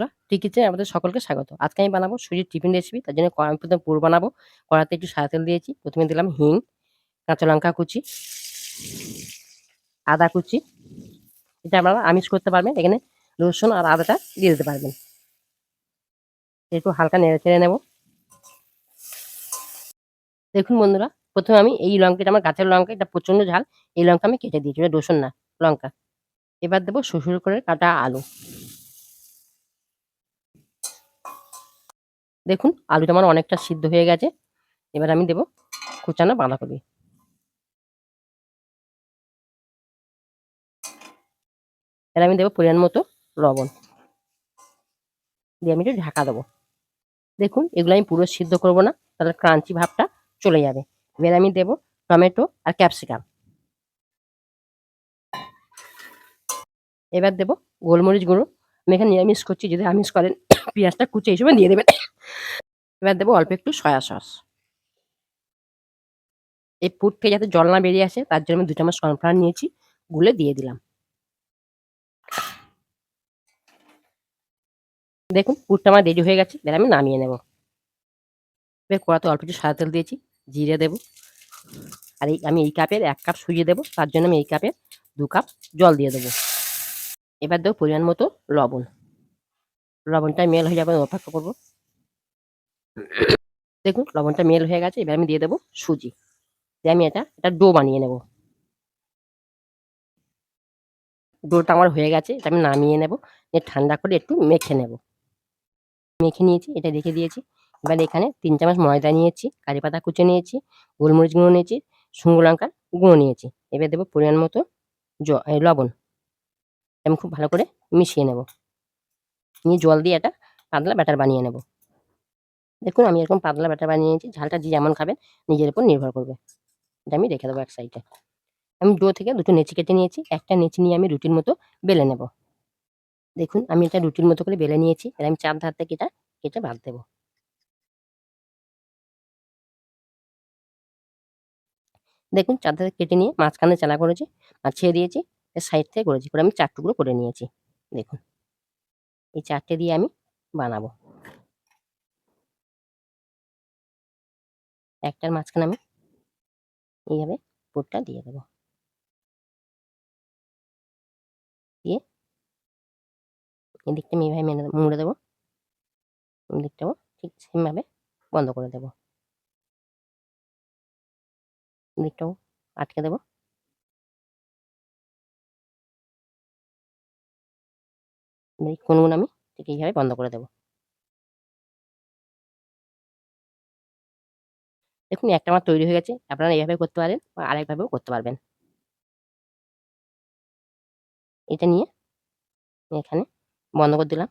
বন্ধুরা ঠিক আমাদের সকলকে স্বাগত। আজকে আমি বানাবো সুজির টিফিন রেসিপি তার জন্য আমি প্রথমে পুর বানাবো। কড়াতে একটু সাদা তেল দিয়েছি, প্রথমে দিলাম হিং, কাঁচা লঙ্কা কুচি, আদা কুচি। এটা আপনারা আমিষ করতে পারবেন, এখানে রসুন আর আদাটা দিয়ে দিতে পারবেন। একটু হালকা নেড়ে চেড়ে নেব। দেখুন বন্ধুরা, প্রথমে আমি এই লঙ্কাটা, আমার গাছের লঙ্কা, এটা প্রচণ্ড ঝাল, এই লঙ্কা আমি কেটে দিয়েছি রসুন না, লঙ্কা। এবার দেবো শ্বশুর করে কাটা আলু। দেখুন, আলুটা আমার অনেকটা সিদ্ধ হয়ে গেছে। এবার আমি দেব কুচানো বাঁধাকপি। এবার আমি দেবো পরিমাণ মতো লবণ। দিয়ে আমি একটু ঢাকা দেবো। দেখুন, এগুলো আমি পুরো সিদ্ধ করব না, তাহলে ক্রাঞ্চি ভাবটা চলে যাবে। এবার আমি দেব টমেটো আর ক্যাপসিকাম। এবার দেব গোলমরিচ গুঁড়ো। আমি এখানে নিরামিষ করছি, যদি আমিষ করেন, পেঁয়াজটা কুচে হিসেবে দিয়ে দেবেন। এবার দেবো অল্প একটু সয়া সস। এই পুর থেকে যাতে জল না বেরিয়ে আসে, তার জন্য আমি দু চামচ কর্নফ্লাওয়ার নিয়েছি, গুলে দিয়ে দিলাম। দেখুন, পুরটা আমার রেডি হয়ে গেছে, এবার আমি নামিয়ে নেব। এবার কড়াতে অল্প একটু সাদা তেল দিয়েছি, জিরে দেবো। আর এই, আমি এই কাপের এক কাপ সুজিয়ে দেবো, তার জন্য আমি এই কাপের দু কাপ জল দিয়ে দেবো। এবার দেবো পরিমাণ মতো লবণ। লবণটা মেল হয়ে যাবে অপেক্ষা করব। দেখুন, লবণটা মেল হয়ে গেছে, এবার আমি দিয়ে দেবো সুজি। দিয়ে আমি এটা এটা ডো বানিয়ে নেব। ডোটা আমার হয়ে গেছে, এটা আমি নামিয়ে নেব, নিয়ে ঠান্ডা করে একটু মেখে নেব। মেখে নিয়েছি, এটা রেখে দিয়েছি। এবার এখানে তিন চামচ ময়দা নিয়েছি, কারি পাতা কুচে নিয়েছি, গোলমরিচ গুঁড়ো নিয়েছি, শুকনো লঙ্কার গুঁড়ো নিয়েছি। এবার দেবো পরিমাণ মতো জ লবণ। আমি খুব ভালো করে মিশিয়ে নেব। নিয়ে জল দিয়ে এটা পাতলা ব্যাটার বানিয়ে নেব। দেখুন, আমি এরকম পাতলা ব্যাটার বানিয়ে নিয়েছি ঝালটা যে যেমন খাবেন নিজের উপর নির্ভর করবে। এটা আমি রেখে দেবো এক সাইডে আমি ডো থেকে দুটো নেচি কেটে নিয়েছি, একটা নেচি নিয়ে আমি রুটির মতো বেলে নেব। দেখুন, আমি এটা রুটির মতো করে বেলে নিয়েছি, এবার আমি চার ধার থেকে এটা কেটে বাদ দেবো। দেখুন, চার ধারে কেটে নিয়ে মাঝখানে চালা করেছি আর ছেড়ে দিয়েছি সাইড থেকে করেছি করে আমি চার টুকরো করে নিয়েছি। দেখুন, এই চারটে দিয়ে আমি বানাবো। একটার মাঝখানে আমি এইভাবে পুরটা দিয়ে দেবো। দিয়ে এদিকটা আমি এইভাবে মেনে মুড়ে দেবো। এদিকটাও ঠিক সেমভাবে বন্ধ করে দেবো। এদিকটাও আটকে দেবো। কোনগুলো আমি ঠিক এইভাবে বন্ধ করে দেবো। দেখুন একটা আমার তৈরি হয়ে গেছে। আপনারা এইভাবে করতে পারেন বা আরেকভাবেও করতে পারবেন। এটা নিয়ে এখানে বন্ধ করে দিলাম।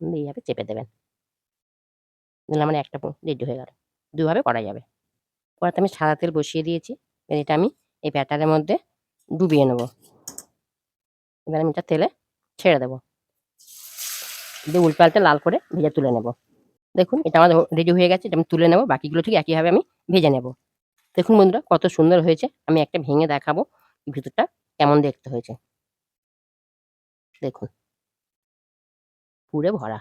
এইভাবে চেপে দেবেন। দিলে আমার একটা রেডি হয়ে গেল। দুভাবে করা যাবে। কড়াতে আমি সাদা তেল বসিয়ে দিয়েছি। এটা আমি এই ব্যাটারের মধ্যে ডুবিয়ে নেব। এবার আমি এটা তেলে ছেড়ে দেবো। দিয়ে উল্টালটা লাল করে ভেজে তুলে নেব। দেখুন, এটা আমার রেডি হয়ে গেছে, এটা আমি তুলে নেব, বাকিগুলো ঠিক একইভাবে আমি ভেজে নেব। দেখুন বন্ধুরা, কত সুন্দর হয়েছে, আমি একটা ভেঙে দেখাবো, ভিতরটা কেমন দেখতে হয়েছে। দেখুন পুরে ভরা।